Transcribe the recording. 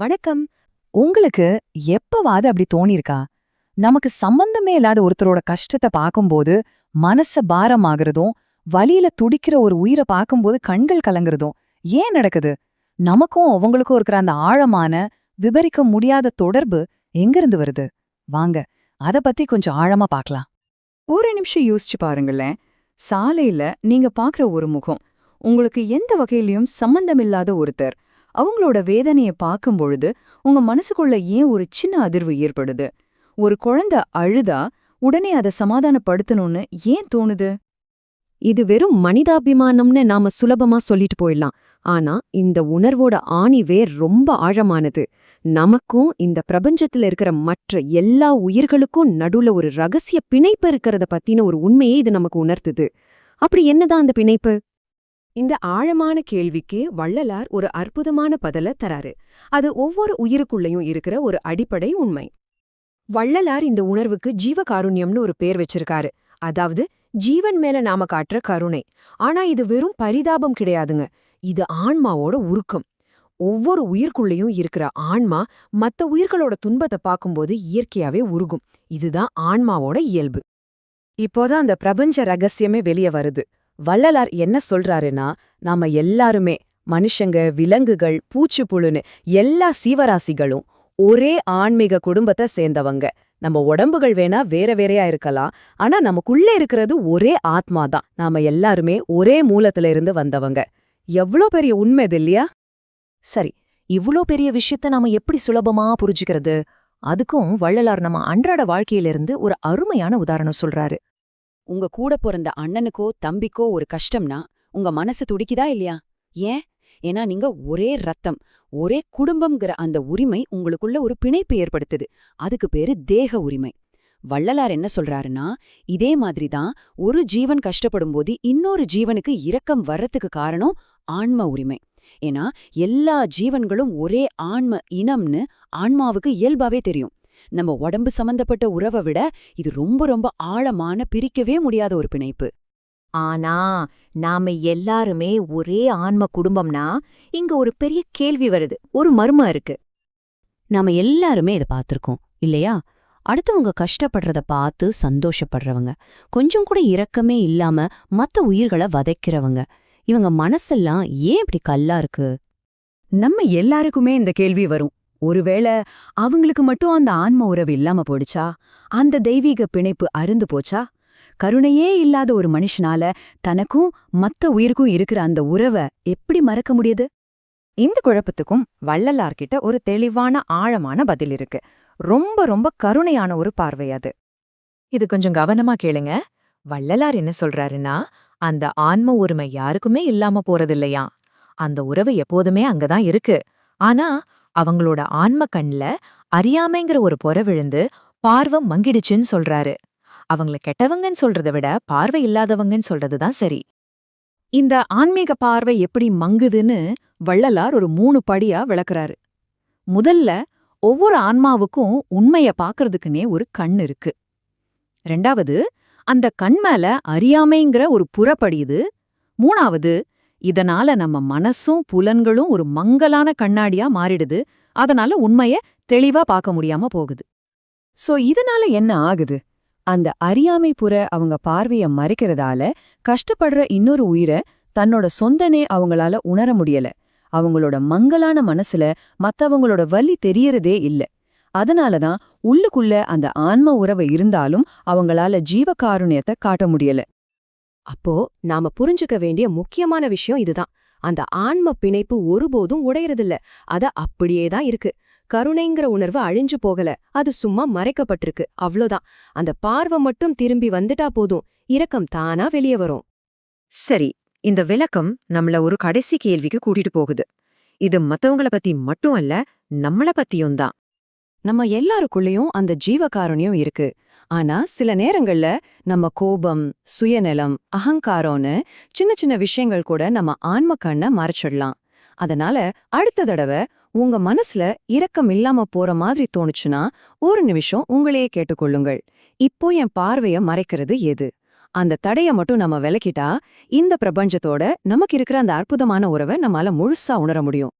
வணக்கம். உங்களுக்கு எப்பவாவது அப்படி தோணிருக்கா நமக்கு சம்பந்தமே இல்லாத ஒருத்தரோட கஷ்டத்தை பார்க்கும்போது மனச பாரமாகறதும் வலியில துடிக்கிற ஒரு உயிரை பார்க்கும்போது கண்கள் கலங்குறதும் ஏன் நடக்குது? நமக்கும் அவங்களுக்கும் இருக்கிற அந்த ஆழமான விபரிக்க முடியாத தொடர்பு எங்கிருந்து வருது? வாங்க அத பத்தி கொஞ்சம் ஆழமா பார்க்கலாம். ஒரு நிமிஷம் யோசிச்சு பாருங்களேன். சாலையில நீங்க பாக்குற ஒரு முகம் உங்களுக்கு எந்த வகையிலயும் சம்பந்தமில்லாத ஒருத்தர் அவங்களோட வேதனையை பார்க்கும் பொழுது உங்க மனசுக்குள்ள ஏன் ஒரு சின்ன அதிர்வு ஏற்படுது? ஒரு குழந்தை அழுதா உடனே அதை சமாதானப்படுத்தணும்னு ஏன் தோணுது? இது வெறும் மனிதாபிமானம்னு நாம சுலபமா சொல்லிட்டு போயிடலாம். ஆனா இந்த உணர்வோட ஆணி வேர் ரொம்ப ஆழமானது. நமக்கும் இந்த பிரபஞ்சத்துல இருக்கிற மற்ற எல்லா உயிர்களுக்கும் நடுவுல ஒரு ரகசிய பிணைப்பு இருக்கிறத பத்தின ஒரு உண்மையே இது நமக்கு உணர்த்துது. அப்படி என்னதான் அந்த பிணைப்பு? இந்த ஆழமான கேள்விக்கு வள்ளலார் ஒரு அற்புதமான பதில தராரு. அது ஒவ்வொரு உயிருக்குள்ளேயும் இருக்கிற ஒரு அடிப்படை உண்மை. வள்ளலார் இந்த உணர்வுக்கு ஜீவகாருண்யம்னு ஒரு பேர் வச்சிருக்காரு. அதாவது ஜீவன் மேல நாம காட்டுற கருணை. ஆனா இது வெறும் பரிதாபம் கிடையாதுங்க. இது ஆன்மாவோட உருக்கம். ஒவ்வொரு உயிர்க்குள்ளேயும் இருக்கிற ஆன்மா மத்த உயிர்களோட துன்பத்தை பார்க்கும்போது இயற்கையாவே உருகும். இதுதான் ஆன்மாவோட இயல்பு. இப்போதான் அந்த பிரபஞ்ச ரகசியமே வெளியே வருது. வள்ளலார் என்ன சொல்றாருன்னா நாம எல்லாருமே மனுஷங்க விலங்குகள் பூச்சிப்புழுன்னு எல்லா சீவராசிகளும் ஒரே ஆன்மீக குடும்பத்தை சேர்ந்தவங்க. நம்ம உடம்புகள் வேணா வேற வேறையா இருக்கலாம். ஆனா நமக்குள்ளே இருக்கிறது ஒரே ஆத்மா தான். நாம எல்லாருமே ஒரே மூலத்துல இருந்து வந்தவங்க. எவ்ளோ பெரிய உண்மை இது இல்லையா? சரி இவ்ளோ பெரிய விஷயத்த நாம எப்படி சுலபமா புரிஞ்சுக்கிறது? அதுக்கும் வள்ளலார் நம்ம அன்றாட வாழ்க்கையிலிருந்து ஒரு அருமையான உதாரணம் சொல்றாரு. உங்க கூட பிறந்த அண்ணனுக்கோ தம்பிக்கோ ஒரு கஷ்டம்னா உங்க மனசு துடிக்குதா இல்லையா? ஏன்? ஏன்னா நீங்க ஒரே ரத்தம் ஒரே குடும்பம்ங்கிற அந்த உரிமை உங்களுக்குள்ள ஒரு பிணைப்பு ஏற்படுத்துது. அதுக்கு பேரு தேக உரிமை. வள்ளலார் என்ன சொல்றாருன்னா இதே மாதிரி தான் ஒரு ஜீவன் கஷ்டப்படும் போது இன்னொரு ஜீவனுக்கு இரக்கம் வர்றதுக்கு காரணம் ஆன்ம உரிமை. ஏன்னா எல்லா ஜீவன்களும் ஒரே ஆன்ம இனம்னு ஆன்மாவுக்கு இயல்பாவே தெரியும். நம்ம உடம்பு சம்பந்தப்பட்ட உறவை விட இது ரொம்ப ரொம்ப ஆழமான பிரிக்கவே முடியாத ஒரு பிணைப்பு. ஆனா நாம எல்லாருமே ஒரே ஆன்ம குடும்பம்னா இங்க ஒரு பெரிய கேள்வி வருது. ஒரு மர்மம் இருக்கு. நாம எல்லாருமே இதை பார்த்திருக்கோம் இல்லையா? அடுத்தவங்க கஷ்டப்படுறத பார்த்து சந்தோஷப்படுறவங்க. கொஞ்சம் கூட இரக்கமே இல்லாம மத்த உயிர்களை வதைக்கிறவங்க. இவங்க மனசெல்லாம் ஏன் இப்படி கல்லா இருக்கு? நம்ம எல்லாருக்குமே இந்த கேள்வி வரும். ஒருவேளை அவங்களுக்கு மட்டும் அந்த ஆன்ம உறவு இல்லாம போடுச்சா அந்த தெய்வீக பிணைப்பு அருந்து போச்சா? கருணையே இல்லாத ஒரு மனுஷனால தனக்கும் மத்த உயிருக்கும் இருக்கிற அந்த உறவை எப்படி மறக்க முடியுது? இந்த குழப்பத்துக்கும் வள்ளலார்கிட்ட ஒரு தெளிவான ஆழமான பதில் இருக்கு. ரொம்ப ரொம்ப கருணையான ஒரு பார்வை அது. இது கொஞ்சம் கவனமா கேளுங்க. வள்ளலார் என்ன சொல்றாருன்னா அந்த ஆன்ம உரிமை யாருக்குமே இல்லாம போறதில்லையா அந்த உறவு எப்போதுமே அங்கதான் இருக்கு. ஆனா அவங்களோட ஆன்ம கண்ல அறியாமைங்கிற ஒரு பொற விழுந்து பார்வம் மங்கிடுச்சுன்னு சொல்றாரு. அவங்கள கெட்டவங்கன்னு சொல்றதை விட பார்வை இல்லாதவங்கன்னு சொல்றதுதான் சரி. இந்த ஆன்மீக பார்வை எப்படி மங்குதுன்னு வள்ளலார் ஒரு மூணு படியா விளக்குறாரு. முதல்ல ஒவ்வொரு ஆன்மாவுக்கும் உண்மைய பாக்குறதுக்குன்னே ஒரு கண் இருக்கு. ரெண்டாவது அந்த கண் மேல அறியாமைங்கிற ஒரு புறப்படியுது. மூணாவது இதனால நம்ம மனசும் புலன்களும் ஒரு மங்கலான கண்ணாடியா மாறிடுது. அதனால உண்மைய தெளிவா பார்க்க முடியாம போகுது. சோ இதனால என்ன ஆகுது? அந்த அறியாமை புற அவங்க பார்வைய மறைக்கிறதால கஷ்டப்படுற இன்னொரு உயிரை தன்னோட சொந்தனே அவங்களால உணர முடியல. அவங்களோட மங்கலான மனசுல மத்தவங்களோட வலி தெரியறதே இல்ல. அதனாலதான் உள்ளுக்குள்ள அந்த ஆன்ம உறவு இருந்தாலும் அவங்களால ஜீவகாருண்யத்தை காட்ட முடியல. அப்போ நாம புரிஞ்சுக்க வேண்டிய முக்கியமான விஷயம் இதுதான். அந்த ஆன்ம பிணைப்பு ஒருபோதும் உடையறதில்ல. அத அப்படியே தான் இருக்கு. கருணைங்கிற உணர்வு அழிஞ்சு போகல. அது சும்மா மறைக்கப்பட்டிருக்கு. அவ்வளோதான் அந்த பார்வை மட்டும் திரும்பி வந்துட்டா போதும். இரக்கம் தானா வெளியே வரும். சரி இந்த விளக்கம் நம்மள ஒரு கடைசி கேள்விக்கு கூட்டிட்டு போகுது. இது மத்தவங்கள பத்தி மட்டும் அல்ல நம்மள பத்தியும் தான். நம்ம எல்லாருக்குள்ளேயும் அந்த ஜீவகாருண்யம் இருக்கு. ஆனா சில நேரங்கள்ல நம்ம கோபம் சுயநலம் அகங்காரம்னு சின்ன சின்ன விஷயங்கள் கூட நம்ம ஆன்ம கண்ணை மறைச்சிடலாம். அதனால அடுத்த தடவை உங்க மனசுல இரக்கம் இல்லாம போற மாதிரி தோணுச்சுன்னா ஒரு நிமிஷம் உங்களையே கேட்டுக்கொள்ளுங்கள். இப்போ என் பார்வைய மறைக்கிறது எது? அந்த தடைய மட்டும் நம்ம விலக்கிட்டா இந்த பிரபஞ்சத்தோட நமக்கு இருக்கிற அந்த அற்புதமான உறவை நம்மால முழுசா உணர முடியும்.